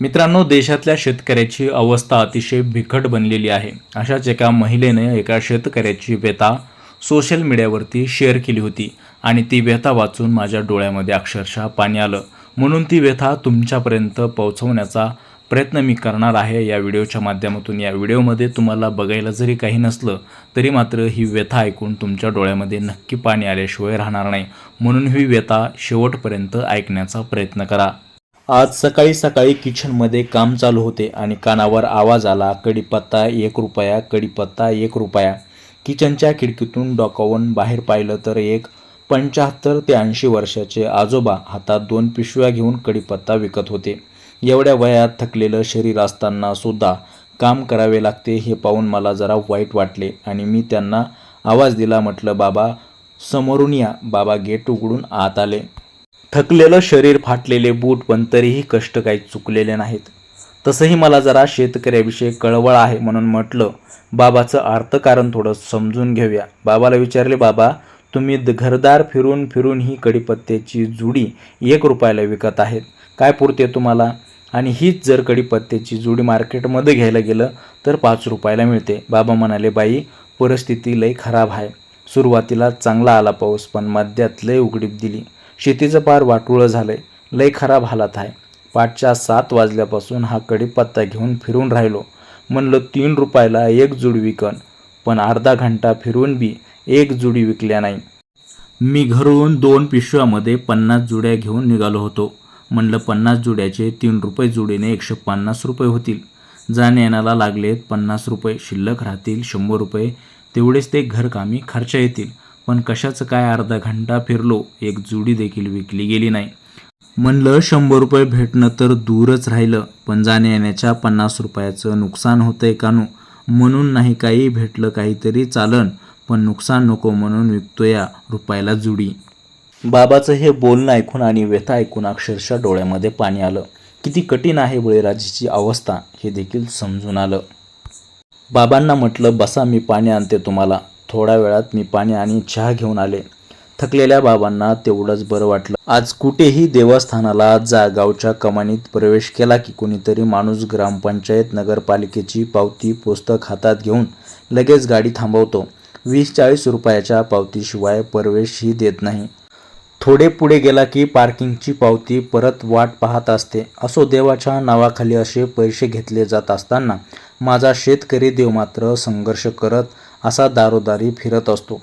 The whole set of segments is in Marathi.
मित्रांनो देशातल्या शेतकऱ्याची अवस्था अतिशय बिकट बनलेली आहे. अशाच एका महिलेने एका शेतकऱ्याची व्यथा सोशल मीडियावरती शेअर केली होती आणि ती व्यथा वाचून माझ्या डोळ्यामध्ये अक्षरशः पाणी आलं. म्हणून ती व्यथा तुमच्यापर्यंत पोहोचवण्याचा प्रयत्न मी करणार आहे या व्हिडिओच्या माध्यमातून. या व्हिडिओमध्ये तुम्हाला बघायला जरी काही नसलं तरी मात्र ही व्यथा ऐकून तुमच्या डोळ्यामध्ये नक्की पाणी आल्याशिवाय राहणार नाही. म्हणून ही व्यथा शेवटपर्यंत ऐकण्याचा प्रयत्न करा. आज सकाळी सकाळी किचनमध्ये काम चालू होते आणि कानावर आवाज आला कडीपत्ता एक रुपया कडीपत्ता एक रुपया. किचनच्या खिडकीतून डोकावून बाहेर पाहिलं तर एक पंच्याहत्तर ते ऐंशी वर्षाचे आजोबा हातात दोन पिशव्या घेऊन कडीपत्ता विकत होते. एवढ्या वयात थकलेलं शरीर असताना सुद्धा काम करावे लागते हे पाहून मला जरा वाईट वाटले आणि मी त्यांना आवाज दिला म्हटलं बाबा समोरून या. बाबा गेट उघडून आत आले. थकलेलं शरीर फाटलेले बूट पण तरीही कष्ट काही चुकलेले नाहीत. तसंही मला जरा शेतकऱ्याविषयी कळवळ आहे म्हणून म्हटलं बाबाचं अर्थकारण थोडं समजून घेऊया. बाबाला विचारले बाबा तुम्ही द- घरदार फिरून फिरून ही कडीपत्त्याची जुडी एक रुपयाला विकत आहेत. काय पुरते तुम्हाला? आणि हीच जर कडीपत्त्याची जुडी मार्केटमध्ये घ्यायला गेलं तर पाच रुपयाला मिळते. बाबा म्हणाले बाई परिस्थिती लई खराब आहे. सुरुवातीला चांगला आला पाऊस पण मध्यात लय उघडीप दिली. शेतीचं पार वाटूळ झालं आहे लय खराब हालात आहे. पाठच्या सात वाजल्यापासून हा कडीपत्ता घेऊन फिरून राहिलो. म्हणलं तीन रुपयाला एक जुडी विकन. पण अर्धा घंटा फिरून बी एक जुडी विकल्या नाही. मी घरून दोन पिशव्यामध्ये पन्नास जुड्या घेऊन निघालो होतो. म्हणलं पन्नास जुड्याचे तीन रुपये जुडीने एकशे पन्नास रुपये होतील. जाण्या येण्याला लागलेत पन्नास रुपये. शिल्लक राहतील शंभर रुपये. तेवढेच ते घरकामी खर्च येतील. पण कशाचं काय अर्धा घंटा फिरलो एक जुडी देखील विकली गेली नाही. म्हणलं शंभर रुपये भेटणं तर दूरच राहिलं पण जाण्या येण्याच्या पन्नास रुपयाचं नुकसान होतंय कानू. म्हणून नाही काही भेटलं काहीतरी चालन पण नुकसान नको म्हणून विकतो या रुपयाला जुडी. बाबाचं हे बोलणं ऐकून आणि व्यथा ऐकून अक्षरशः डोळ्यामध्ये पाणी आलं. किती कठीण आहे बळीराजाची अवस्था हे देखील समजून आलं. बाबांना म्हटलं बसा मी पाणी आणते तुम्हाला. थोड्या वेळात मी पाणी आणि चहा घेऊन आले. थकलेल्या बाबांना तेवढंच बरं वाटलं. आज कुठेही देवस्थानाला जा गावच्या कमानीत प्रवेश केला की कोणीतरी माणूस ग्रामपंचायत नगरपालिकेची पावती पुस्तक हातात घेऊन लगेच गाडी थांबवतो. वीस चाळीस रुपयाच्या पावतीशिवाय प्रवेशही देत नाही. थोडे पुढे गेला की पार्किंगची पावती परत वाट पाहत असते. असो देवाच्या नावाखाली असे पैसे घेतले जात असताना माझा शेतकरी देव मात्र संघर्ष करत असा दारोदारी फिरत असतो.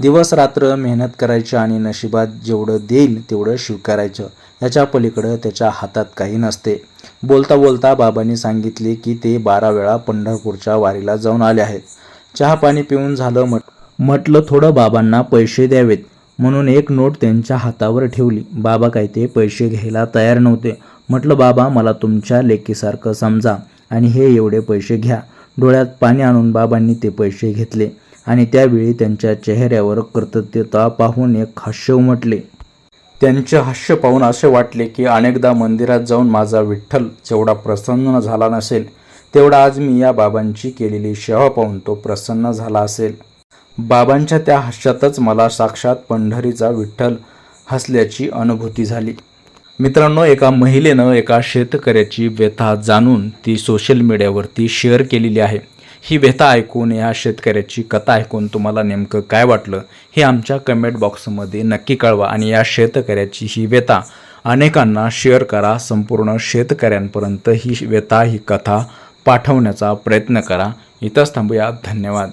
दिवस रात्र मेहनत करायची आणि नशिबात जेवढं देईल तेवढं स्वीकारायचं. याच्या पलीकडं त्याच्या हातात काही नसते. बोलता बोलता बाबांनी सांगितले की ते बारा वेळा पंढरपूरच्या वारीला जाऊन आले आहेत. चहा पाणी पिऊन झालं म्हट म्हटलं थोडं बाबांना पैसे द्यावेत. म्हणून एक नोट त्यांच्या हातावर ठेवली. बाबा काय ते पैसे घ्यायला तयार नव्हते. म्हटलं बाबा मला तुमच्या लेकीसारखं समजा आणि हे एवढे पैसे घ्या. डोळ्यात पाणी आणून बाबांनी ते पैसे घेतले आणि त्यावेळी त्यांच्या चेहऱ्यावर कृतज्ञता पाहून एक हास्य उमटले. त्यांचे हास्य पाहून असे वाटले की अनेकदा मंदिरात जाऊन माझा विठ्ठल जेवढा प्रसन्न झाला नसेल तेवढा आज मी या बाबांची केलेली सेवा पाहून तो प्रसन्न झाला असेल. बाबांच्या त्या हास्यातच मला साक्षात पंढरीचा विठ्ठल हसल्याची अनुभूती झाली. मित्रांनो एका महिलेनं एका शेतकऱ्याची व्यथा जाणून ती सोशल मीडियावरती शेअर केलेली आहे. ही व्यथा ऐकून या शेतकऱ्याची कथा ऐकून तुम्हाला नेमकं काय वाटलं हे आमच्या कमेंट बॉक्समध्ये नक्की कळवा आणि या शेतकऱ्याची ही व्यथा. अनेकांना शेअर करा संपूर्ण शेतकऱ्यांपर्यंत ही व्यथा ही कथा पाठवण्याचा प्रयत्न करा. इथंच थांबूया. धन्यवाद.